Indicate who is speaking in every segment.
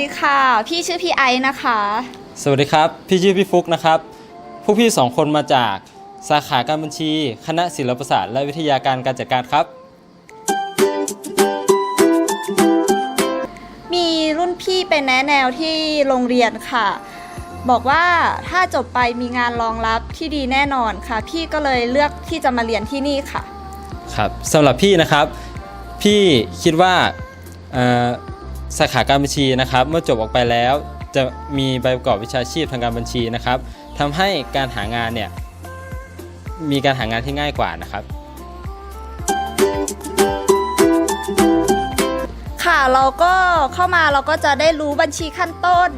Speaker 1: พี่ชื่อพี่ไอซ์นะคะ
Speaker 2: สวัสดีครับ พี่ชื่อพี่ฟุกนะครับพวกพี่สองคนมาจากสาขาการบัญชี คณะศิลปศาสตร์และวิทยาการการจัดการครับ
Speaker 1: มีรุ่นพี่เป็นแนะแนวที่โรงเรียนค่ะ บอกว่าถ้าจบไปมีงานรองรับที่ดีแน่นอนค่ะ พี่ก็เลยเลือกที่จะมาเรียนที่นี่ค่ะ
Speaker 2: ครับสำหรับพี่นะครับ พี่คิดว่าเอ่อ สาขาการบัญชีนะครับ เมื่อจบออกไปแล้วจะมีใบประกอบวิชาชีพทางการบัญชีนะครับทำให้การหางานเนี่ยมีการหางานที่ง่ายกว่านะครับ
Speaker 1: ค่ะเราก็เข้ามาเราก็จะได้รู้บัญชีขั้นต้น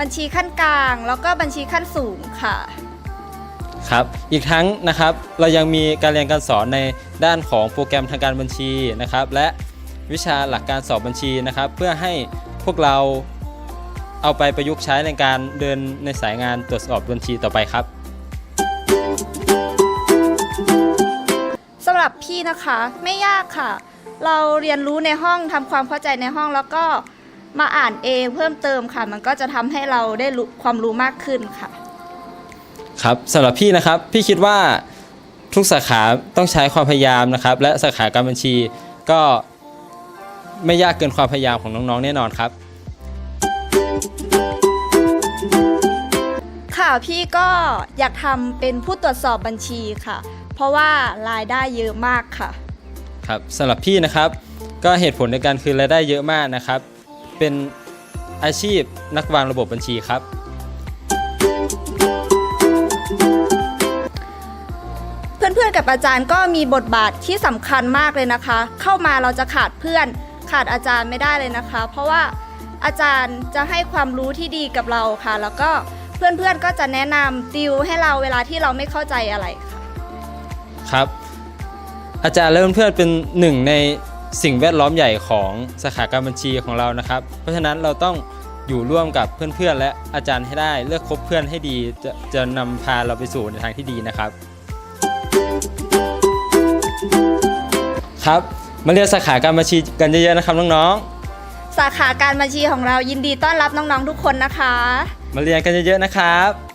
Speaker 1: บัญชีขั้นกลาง แล้วก็บัญชีขั้นสูงค่ะ
Speaker 2: ครับอีกทั้งนะครับเรายังมีการเรียนการสอนในด้านของโปรแกรมทางการบัญชีนะครับ และ วิชาหลักการสอบบัญชีนะครับ เพื่อให้พวกเราเอาไปประยุกต์ใช้ในการเดินในสายงานตรวจสอบบัญชีต่อไปครับ
Speaker 1: สำหรับพี่นะคะไม่ยากค่ะ เราเรียนรู้ในห้องทำความเข้าใจในห้องแล้วก็มาอ่านเองเพิ่มเติมค่ะ มันก็จะทำให้เราได้รู้ความรู้มากขึ้นค่ะ
Speaker 2: ครับสำหรับพี่นะครับพี่คิดว่าทุกสาขาต้องใช้ความพยายามนะครับ และสาขาการบัญชีก็ ไม่ยากเกินความพยายามของน้องๆ แน่นอนครับ
Speaker 1: ค่ะพี่ก็อยากทำเป็นผู้ตรวจสอบบัญชีค่ะ เพราะว่ารายได้เยอะมากค่ะ
Speaker 2: ครับสำหรับพี่นะครับก็เหตุผลในการคืนรายได้เยอะมากนะครับ เป็นอาชีพนักวางระบบบัญชีครับ
Speaker 1: เพื่อนๆกับอาจารย์ก็มีบทบาทที่สำคัญมากเลยนะคะ เข้ามาเราจะขาดเพื่อน ขาดอาจารย์ไม่ได้เลยนะคะ เพราะว่าอาจารย์จะให้ความรู้ที่ดีกับเราค่ะ แล้วก็เพื่อนๆก็จะแนะนำติวให้เราเวลาที่เราไม่เข้าใจอะไรค่ะ
Speaker 2: ครับ อาจารย์และเพื่อนๆเป็นหนึ่งในสิ่งแวดล้อมใหญ่ของสาขาการบัญชีของเรานะครับ เพราะฉะนั้นเราต้องอยู่ร่วมกับเพื่อนๆ และอาจารย์ให้ได้เลือกคบเพื่อนให้ดีจะจะนำพาเราไปสู่ในทางที่ดีนะครับ ครับ มาเรียนสาขาการบัญชีกันเยอะๆนะครับน้อง
Speaker 1: สาขาการบัญชีของเรายินดีต้อนรับน้องๆทุกคนนะคะ
Speaker 2: ๆ มาเรียนกันเยอะๆนะครับ